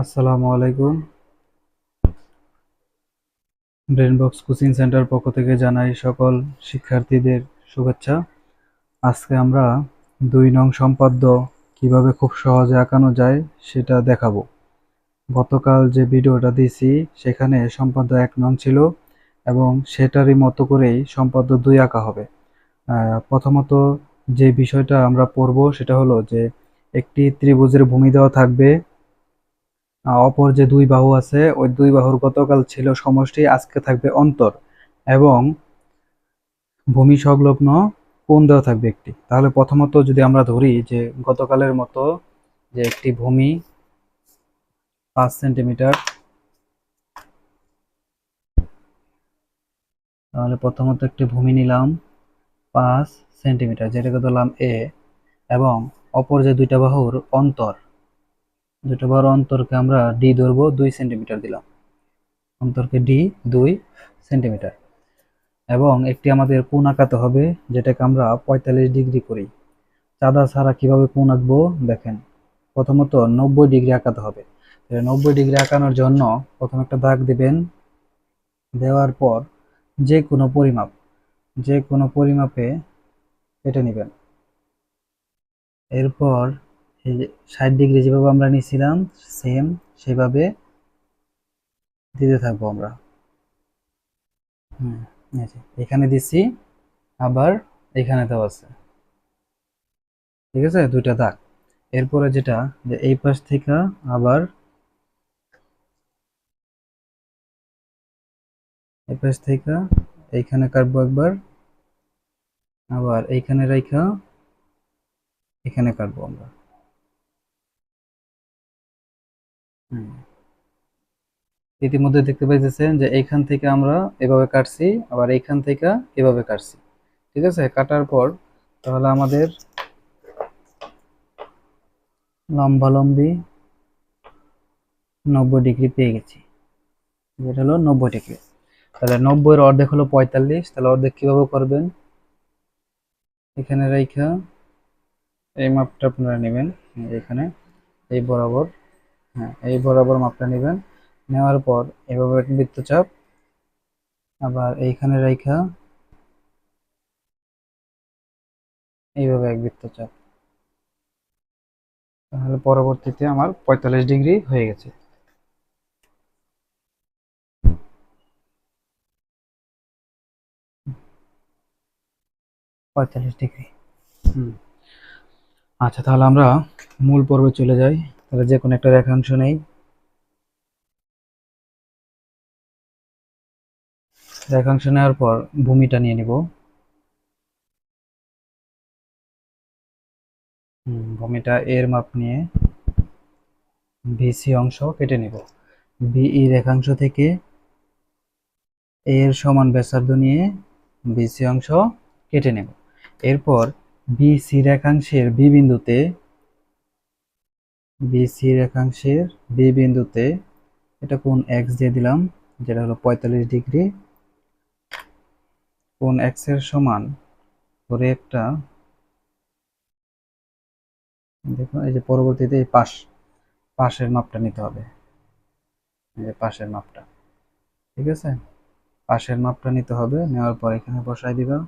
আসসালামু আলাইকুম। ব্রেনবক্স coaching centre পক্ষ থেকে জানাই সকল শিক্ষার্থীদের শুভেচ্ছা। আজকে আমরা দুই নং সম্পাদ্য কীভাবে খুব সহজে আঁকানো যায় সেটা দেখাবো। গতকাল যে ভিডিওটা দিয়েছি, সেখানে সম্পাদ্য এক নং ছিল এবং সেটারই মতো করেই সম্পাদ্য দুই আঁকা হবে। প্রথমত যে বিষয়টা আমরা পড়ব সেটা হলো যে একটি ত্রিভুজের ভূমি দেওয়া থাকবে অপর যে দুই বাহু আছে, ওই দুই বাহুর গতকাল ছিল সমষ্টি, আজকে থাকবে অন্তর এবং ভূমি সংলগ্ন কোন দেওয়া থাকবে একটি। তাহলে প্রথমত যদি আমরা ধরি যে গতকালের মতো যে একটি ভূমি পাঁচ সেন্টিমিটার, তাহলে প্রথমত একটি ভূমি নিলাম পাঁচ সেন্টিমিটার, যেটাকে ধরলাম এ এবং অপর যে দুইটা বাহুর অন্তর দুটো বাহুর অন্তরকে আমরা ডি ধরবো দুই সেন্টিমিটার দিলাম। অন্তরকে ডি দুই সেন্টিমিটার। এবং একটি আমাদের কোণ আঁকাতে হবে, যেটাকে আমরা পঁয়তাল্লিশ ডিগ্রি করি। চাঁদা ছাড়া কীভাবে কোণ আঁকবো? দেখেন, প্রথমত নব্বই ডিগ্রি আঁকাতে হবে। নব্বই ডিগ্রি আঁকানোর জন্য প্রথম একটা দাগ দিবেন। দেওয়ার পর যে কোনো পরিমাপ, যে কোনো পরিমাপে কেটে নেবেন। এরপর ষাট ডিগ্রি যেভাবে আমরা নিয়েছিলাম সেম সেভাবে দিতে থাকব আমরা। এখানে দিছি, আবার এখানে দেওয়া আছে। ঠিক আছে? দুইটা দাগ। এরপরে যেটা, যে এই পাশ থেকে আবার এই পাশ থেকে এইখানে কাটবো একবার, আবার এইখানে রাইখা এখানে কাটবো আমরা। ইতিমধ্যে দেখতে পাইতেছেন যে এইখান থেকে আমরা এভাবে কাটছি, আবার এইখান থেকে এভাবে কাটছি। ঠিক আছে? কাটার পর তাহলে আমাদের লম্বালম্বি নব্বই ডিগ্রি পেয়ে গেছি। যেটা হলো নব্বই ডিগ্রি। তাহলে নব্বইয়ের অর্ধেক হলো পঁয়তাল্লিশ। তাহলে অর্ধেক কীভাবে করবেন? এখানে রাইখা, এই মাপটা আপনারা নেবেন, এখানে, এই বরাবর। হ্যাঁ এই বরাবর মাপটা নেবেন। নেওয়ার পর এভাবে একটা বৃত্তচাপ, আবার এইখানে রাইখা এইভাবে এক বৃত্তচাপ। তাহলে পরবর্তীতে আমার পঁয়তাল্লিশ ডিগ্রি হয়ে গেছে। পঁয়তাল্লিশ ডিগ্রি। হুম। আচ্ছা তাহলে আমরা মূল পর্বে চলে যাই। তাহলে যে কোনো একটা রেখাংশ নেই। রেখাংশ নেওয়ার পর ভূমিটা নিয়ে নিব। ভূমিটা এর মাপ নিয়ে বিসি অংশ কেটে নিব। বিই রেখাংশ থেকে এর সমান ব্যাসার্ধ নিয়ে বিসি অংশ কেটে নেব। এরপর বিসি রেখাংশের বি বিন্দুতে বিসি রেখাংশের বি বিন্দুতে এটা কোন এক্স দিয়ে দিলাম, যেটা হলো পঁয়তাল্লিশ ডিগ্রি। কোন এক্সের সমান? করে একটা, দেখুন, এই যে পরবর্তীতে এই পাশ, পাশের মাপটা নিতে হবে। এই যে পাশের মাপটা, ঠিক আছে? পাশের মাপটা নিতে হবে, নেওয়ার পর এখানে বসাই দিবা।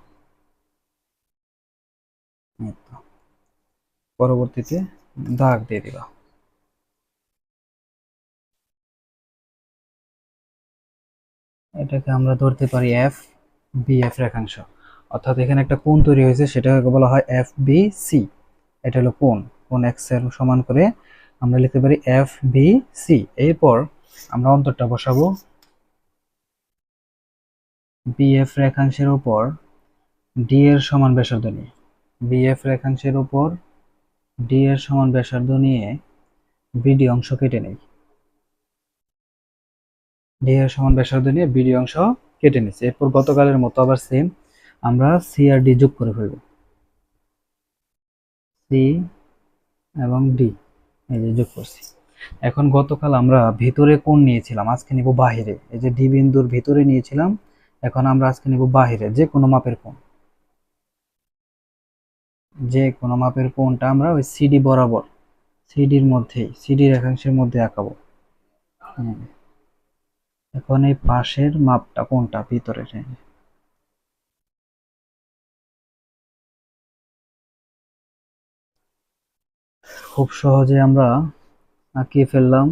পরবর্তীতে দাগ দিয়ে দিবা। এটাকে আমরা ধরতে পারি এফ বি এফ রেখাংশ। অর্থাৎ এখানে একটা কোণ তৈরি হয়েছে, সেটাকে বলা হয় এফ বি সি এটা হলো কোণ কোণ এক্সের সমান করে আমরা লিখতে পারি এফ বি সি এরপর আমরা অন্তরটা বসাবো। বি এফ রেখাংশের উপর ডি এর সমান ব্যাসার্ধ নিয়ে। বি এফ রেখাংশের উপর ডি এর সমান ব্যাসার্ধ নিয়ে বিডি অংশ কেটে নেই। ডি এর সমান ব্যাসার্ধ নিয়ে বিডি অংশ কেটে নিচ্ছি এরপর গতকালের মতো আবার সেম আমরা সি আর ডি যোগ করে ফেলব। সি এবং ডি এই যে যোগ করছি। এখন গতকাল আমরা ভিতরে কোণ নিয়েছিলাম, আজকে নিব বাহিরে। এই যে ডি বিন্দুর ভিতরে নিয়েছিলাম, এখন আমরা আজকে নিব বাহিরে, যে কোনো মাপের কোণ। যে কোনো মাপের কোণটা আমরা ওই সিডি বরাবর সিডির মধ্যেই সিডি রেখাংশের মধ্যে আঁকাবো। হ্যাঁ। এখন এই পাশের মাপটা কোনটা? ভিতরে খুব সহজে আমরা আঁকিয়ে ফেললাম।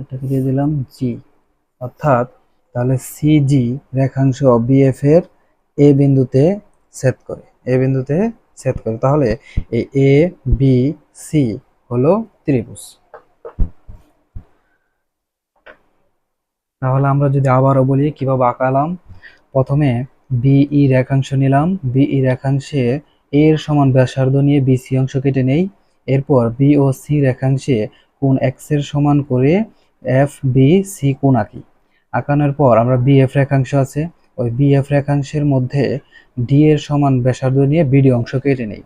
এটাকে দিয়ে দিলাম জি অর্থাৎ তাহলে সিজি রেখাংশ বিএফ এর এ বিন্দুতে ছেদ করে। এ বিন্দুতে ছেদ করে। তাহলে এই এ বি সি হলো ত্রিভুজ। তাহলে আমরা যদি আবারও বলি কীভাবে আঁকালাম? প্রথমে বিই রেখাংশ নিলাম। বিই রেখাংশে এ এর সমান ব্যাসার্ধ নিয়ে বিসি অংশ কেটে নেই। এরপর বি ও সি রেখাংশে কোণ এক্সের সমান করে এফ বি সি কোণ আঁকি। আঁকানোর পর আমরা বি এফ রেখাংশ আছে। ওই বি এফ রেখাংশের মধ্যে ডি এর সমান ব্যাসার্ধ নিয়ে বিডি অংশ কেটে নেই।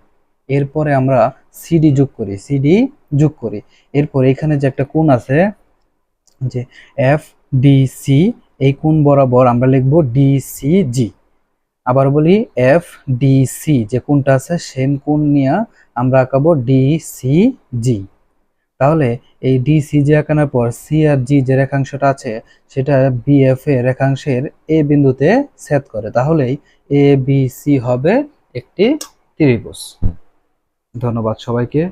এরপরে আমরা সিডি যোগ করি। সিডি যোগ করি। এরপর এখানে যে একটা কোণ আছে, যে এফ ডিসি এই কোণ বরাবর আমরা লিখব ডিসিজি আবার বলি এফ ডিসি যে কোণটা আছে সেম কোণ নিয়ে আমরা আঁকাবো ডিসিজি তাহলে এই ডিসিজি আঁকানোর পর সি আর জি যে রেখাংশটা আছে, সেটা বিএফ এ রেখাংশের এ বিন্দুতে ছেদ করে। তাহলেই এ বি সি হবে একটি ত্রিভুজ। ধন্যবাদ সবাইকে।